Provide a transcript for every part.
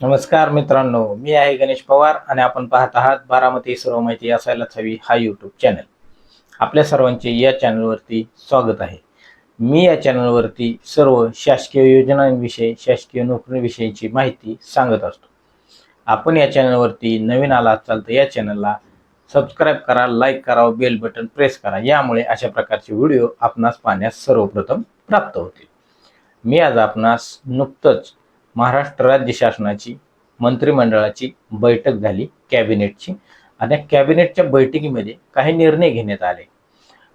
नमस्कार मित्रांनो मी आहे गणेश पवार आणि आपण पाहत आहात बारामती सर्व माहिती असायलाच हवी हा यूट्यूब चॅनल आपल्या सर्वांचे या चॅनलवरती स्वागत आहे. मी या चॅनलवरती सर्व शासकीय योजनांविषयी शासकीय नोकरीविषयीची माहिती सांगत असतो. आपण या चॅनलवरती नवीन आला असाल तर या चॅनलला सबस्क्राईब करा लाईक करा बेल बटन प्रेस करा. यामुळे अशा प्रकारचे व्हिडिओ आपणास पाहण्यास सर्वप्रथम प्राप्त होतील. मी आज आपणास नुकतंच महाराष्ट्र राज्य शासनाची मंत्रिमंडळाची बैठक झाली कॅबिनेटची. आणि त्या कॅबिनेटच्या बैठकीमध्ये काही निर्णय घेण्यात आले.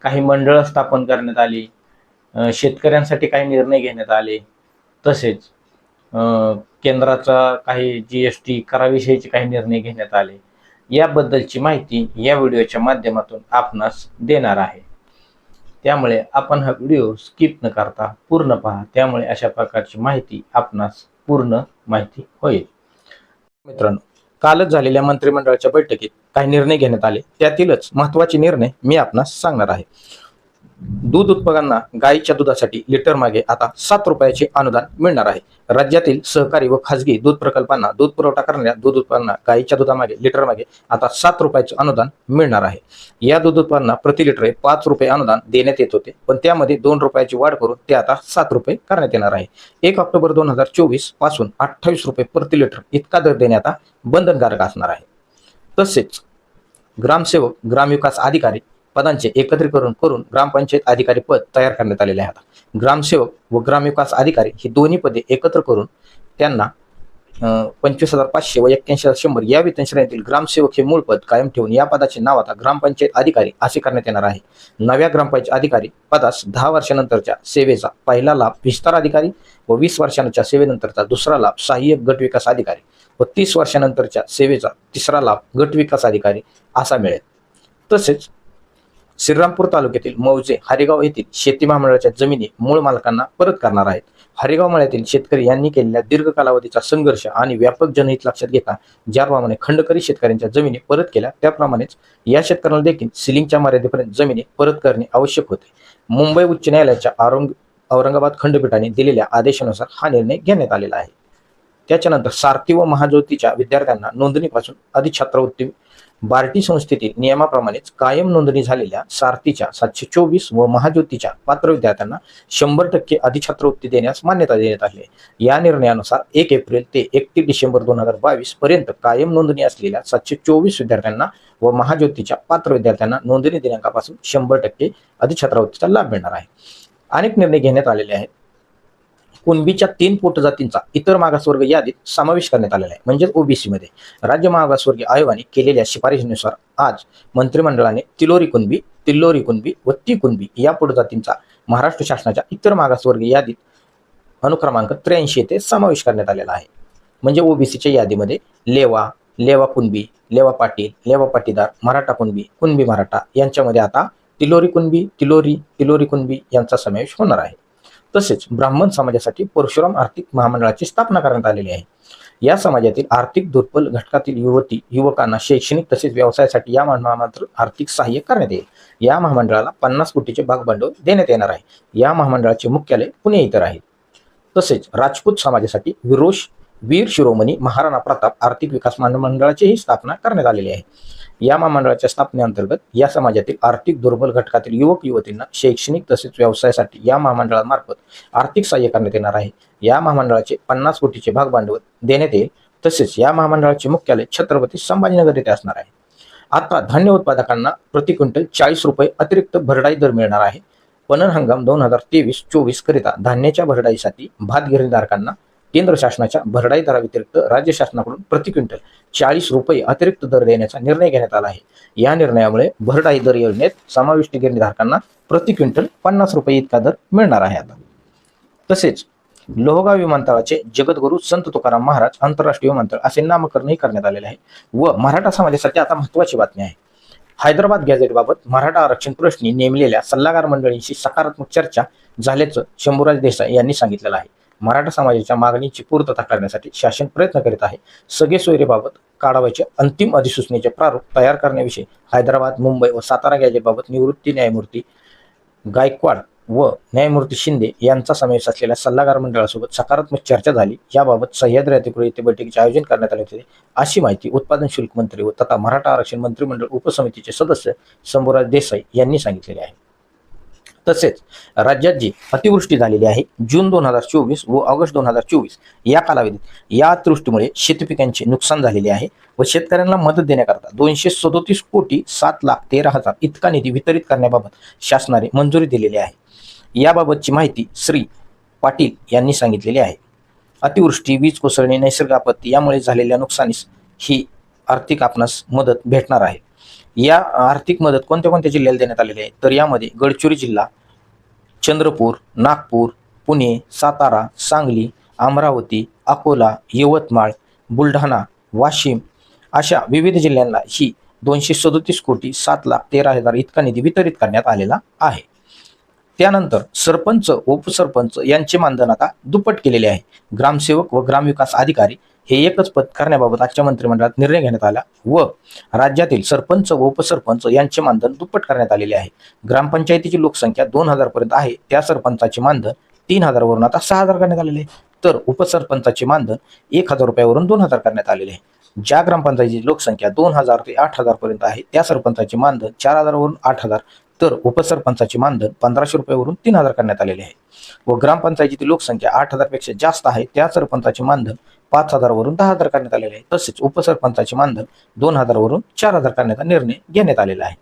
काही मंडळं स्थापन करण्यात आली. शेतकऱ्यांसाठी काही निर्णय घेण्यात आले. तसेच केंद्राचा काही जी एस टी कराविषयीचे काही निर्णय घेण्यात आले. याबद्दलची माहिती या व्हिडिओच्या माध्यमातून आपणास देणार आहे. त्यामुळे आपण हा व्हिडिओ स्किप न करता पूर्ण पहा. त्यामुळे अशा प्रकारची माहिती आपणास पूर्ण माहिती होईल. मित्रांनो कालच झालेल्या मंत्रिमंडळाच्या बैठकीत काही निर्णय घेण्यात आले. त्यातीलच महत्त्वाचे निर्णय मी आपणास सांगणार आहे. दूध उत्पादकांना गायीच्या दुधासाठी लिटर मागे आता सात रुपयाचे अनुदान मिळणार आहे. राज्यातील सहकारी व खाजगी दूध प्रकल्पांना दूध पुरवठा करणाऱ्या दूध उत्पादकांना गायीच्या दुधामागे लिटर मागे आता सात रुपयाचे अनुदान मिळणार आहे. या दूध उत्पादनांना प्रति लिटर पाच रुपये अनुदान देण्यात येत होते पण त्यामध्ये दोन रुपयाची वाढ करून ते आता सात रुपये करण्यात येणार आहे. एक ऑक्टोबर दोन हजार चोवीसपासून अठ्ठावीस रुपये प्रति लिटर इतका दर देण्यात आता बंधनकारक असणार आहे. तसेच ग्रामसेवक ग्रामविकास अधिकारी पदांचे एकत्रीकरण करून ग्रामपंचायत अधिकारी पद तयार करण्यात आलेले आहे. ग्रामसेवक व ग्रामविकास अधिकारी ही दोन्ही पदे एकत्र करून त्यांना पंचवीस हजार पाचशे व एक्क्याऐंशी हजार शंभर या वेतन श्रेणीतील ग्रामसेवक हे मूळ पद कायम ठेवून या पदाचे नाव आता ग्रामपंचायत अधिकारी असे करण्यात येणार आहे. नव्या ग्रामपंचायत अधिकारी पदास दहा वर्षानंतरच्या सेवेचा पहिला लाभ विस्तार अधिकारी व वीस वर्षांच्या सेवेनंतरचा दुसरा लाभ सहाय्यक गट विकास अधिकारी व तीस वर्षानंतरच्या सेवेचा तिसरा लाभ गट विकास अधिकारी असा मिळेल. तसेच श्रीरामपूर तालुक्यातील मौजे हरेगाव येथील शेती महामंडळाच्या जमिनी मूळ मालकांना परत करणार आहेत. हरेगाव मळ्यातील शेतकरी यांनी केलेल्या दीर्घ कालावधीचा संघर्ष आणि व्यापक जनहित लक्षात घेता ज्याप्रमाणे खंडकरी शेतकऱ्यांच्या जमिनी परत केल्या त्याप्रमाणेच या शेतकऱ्यांना देखील सिलिंगच्या मर्यादेपर्यंत जमिनी परत करणे आवश्यक होते. मुंबई उच्च न्यायालयाच्या औरंग औरंगाबाद खंडपीठाने दिलेल्या आदेशानुसार हा निर्णय घेण्यात आलेला आहे. त्याच्यानंतर सारथी व महाज्योतीच्या विद्यार्थ्यांना नोंदणीपासून अधिछात्रवृत्ती बार्टी संस्थेतील नियमाप्रमाणेच कायम नोंदणी झालेल्या सारथीच्या सातशे चोवीस व महाज्योतीच्या पात्र विद्यार्थ्यांना शंभर टक्के अधिछात्रवृत्ती देण्यास मान्यता देण्यात आली आहे. या निर्णयानुसार एक एप्रिल ते एकतीस डिसेंबर दोन हजार बावीस पर्यंत कायम नोंदणी असलेल्या सातशे चोवीस विद्यार्थ्यांना व महाज्योतीच्या पात्र विद्यार्थ्यांना नोंदणी दिनांकापासून शंभर टक्के अधिछात्रवृत्तीचा लाभ मिळणार आहे. अनेक निर्णय घेण्यात आलेले आहेत. कुणबीच्या तीन पोटजातींचा इतर मागासवर्ग यादीत समावेश करण्यात आलेला आहे. म्हणजेच ओबीसीमध्ये राज्य मागासवर्गीय आयोगाने केलेल्या शिफारशीनुसार आज मंत्रिमंडळाने तिलोरी कुणबी तिल्लोरी कुणबी व ती कुणबी या पोटजातींचा महाराष्ट्र शासनाच्या इतर मागासवर्गीय यादीत अनुक्रमांक त्र्याऐंशी येथे समावेश करण्यात आलेला आहे. म्हणजे ओबीसीच्या यादीमध्ये लेवा लेवा कुणबी लेवा पाटील लेवा पाटीदार मराठा कुणबी कुणबी मराठा यांच्यामध्ये आता तिलोरी कुणबी तिलोरी तिलोरी कुणबी यांचा समावेश होणार आहे. तसेच ब्राह्मण समाजासाठी परशुराम आर्थिक महामंडळाची स्थापना करण्यात आलेली आहे. या समाजातील आर्थिक दुर्बल घटकातील युवती युवकांना शैक्षणिक तसेच व्यवसायासाठी या महामंडळात आर्थिक सहाय्य करण्यात येईल. या महामंडळाला पन्नास कोटीचे भागभांडवल देण्यात येणार आहे. या महामंडळाचे मुख्यालय पुणे इतर आहे तसेच राजपूत समाजासाठी विरोश वीर शिरोमणी महाराणा प्रताप आर्थिक विकास महामंडळाचीही स्थापना करण्यात आलेली आहे. या महामंडळाच्या स्थापनेअंतर्गत या समाजातील आर्थिक दुर्बल घटकातील युवक युवतींना शैक्षणिक तसेच व्यवसायासाठी या महामंडळामार्फत आर्थिक सहाय्य करण्यात येणार आहे. या महामंडळाचे पन्नास कोटीचे भाग भांडवल देण्यात येईल. तसेच या महामंडळाचे मुख्यालय छत्रपती संभाजीनगर येथे असणार आहे. आता धान्य उत्पादकांना प्रति क्विंटल चाळीस रुपये अतिरिक्त भरडाई दर मिळणार आहे. पणन हंगाम दोन हजार तेवीस चोवीस करिता धान्याच्या भरडाईसाठी भात गिरणीधारकांना केंद्र शासनाच्या भरडाई दराव्यतिरिक्त राज्य शासनाकडून प्रति क्विंटल चाळीस रुपये अतिरिक्त दर देण्याचा निर्णय घेण्यात आला आहे. या निर्णयामुळे भरडाई दर योजनेत समाविष्ट गिरणीधारकांना प्रति क्विंटल पन्नास रुपये इतका दर मिळणार आहे आता. तसेच लोहगाव विमानतळाचे जगद्गुरु संत तुकाराम महाराज आंतरराष्ट्रीय विमानतळ असे नामकरणही करण्यात आलेले आहे व मराठा समाजासाठी आता महत्वाची बातमी आहे. हैदराबाद गॅझेटबाबत मराठा आरक्षण प्रश्नी नेमलेल्या सल्लागार मंडळींशी सकारात्मक चर्चा झाल्याचं शंभूराज देसाई यांनी सांगितलेलं आहे. मराठा समाजाच्या मागणीची पूर्तता करण्यासाठी शासन प्रयत्न करीत आहे. सगळे सोयरेबाबत काढावयाच्या अंतिम अधिसूचनेचे प्रारूप तयार करण्याविषयी हैदराबाद मुंबई व सातारा गॅजेटबाबत निवृत्ती न्यायमूर्ती गायकवाड व न्यायमूर्ती शिंदे यांचा समावेश असलेल्या सल्लागार मंडळासोबत सकारात्मक चर्चा झाली. याबाबत सह्याद्री अतिकृत येथे बैठकीचे आयोजन करण्यात आले होते. अशी माहिती उत्पादन शुल्क मंत्री व तथा मराठा आरक्षण मंत्रिमंडळ उपसमितीचे सदस्य शंभूराज देसाई यांनी सांगितलेले आहे. तसेच राज्यात जी अतिवृष्टी झालेली आहे जून दोन हजार चोवीस व ऑगस्ट दोन हजार चोवीस या कालावधीत या अतिवृष्टीमुळे शेतपिकांचे नुकसान झालेले आहे व शेतकऱ्यांना मदत देण्याकरता दोनशे सदोतीस कोटी सात लाख तेरा हजार इतका निधी वितरित करण्याबाबत शासनाने मंजुरी दिलेली आहे. याबाबतची माहिती श्री पाटील यांनी सांगितलेली आहे. अतिवृष्टी वीज कोसळणे नैसर्ग आपत्ती यामुळे झालेल्या नुकसानीस ही आर्थिक आपणास मदत भेटणार आहे. या आर्थिक मदत कोणत्या कोणत्या जिल्ह्याला देण्यात आलेली आहे? तर यामध्ये गडचिरोली जिल्हा चंद्रपूर नागपूर पुणे सातारा सांगली अमरावती अकोला यवतमाळ बुलढाणा वाशिम अशा विविध जिल्ह्यांना ही दोनशे सदोतीस कोटी सात लाख तेरा हजार इतका निधी वितरित करण्यात आलेला आहे. त्यानंतर सरपंच उपसरपंच यांचे मानधन आता दुप्पट केलेले आहे. ग्रामसेवक व ग्रामविकास अधिकारी हे एकच पद करण्याबाबत आजच्या मंत्रिमंडळात निर्णय घेण्यात आला व राज्यातील सरपंच व उपसरपंच यांचे मानधन दुप्पट करण्यात आलेले आहे. ग्रामपंचायतीची लोकसंख्या दोन हजार पर्यंत आहे. त्या सरपंचाचे मानधन तीन हजारवरून आता सहा हजार करण्यात आलेले आहे. तर उपसरपंचाचे मानधन एक हजार रुपयावरून दोन हजार करण्यात आलेले आहे. ज्या ग्रामपंचायतीची लोकसंख्या दोन हजार ते आठ हजार पर्यंत आहे त्या सरपंचाचे मानधन चार हजारवरून आठ हजार तर उपसरपंचाचे मानधन पंधराशे रुपयावरून तीन हजार करण्यात आलेले आहे. व ग्रामपंचायतीची लोकसंख्या आठ हजारपेक्षा जास्त आहे. त्या सरपंचाचे मानधन पाच हजारवरून दहा हजार करण्यात आलेले आहे. तसेच उपसरपंचाचे मानधन दोन हजारवरून चार हजार करण्याचा निर्णय घेण्यात आलेला आहे.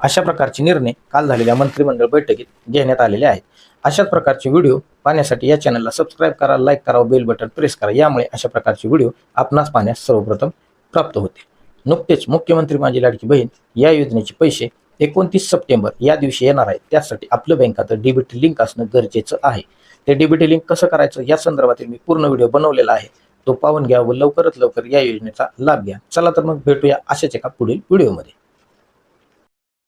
अशा प्रकारचे निर्णय काल झालेल्या मंत्रिमंडळ बैठकीत घेण्यात आलेले आहेत. अशाच प्रकारचे व्हिडिओ पाहण्यासाठी या चॅनलला सबस्क्राईब करा लाईक करा बेल बटन प्रेस करा. यामुळे अशा प्रकारचे व्हिडिओ आपणास पाहण्यास सर्वप्रथम प्राप्त होते नुकतेच मुख्यमंत्री माझी लाडकी बहीण या योजनेचे पैसे एकोणतीस सप्टेंबर या दिवशी येणार आहेत. त्यासाठी आपलं बँकाचं डीबीटी लिंक असणं गरजेचं आहे. ते डीबीटी लिंक कसं करायचं या संदर्भातील मी पूर्ण व्हिडिओ बनवलेला आहे. तो पाहून घ्या व लवकरात लवकर या योजनेचा लाभ घ्या. चला तर मग भेटूया अशाच एका पुढील व्हिडिओमध्ये.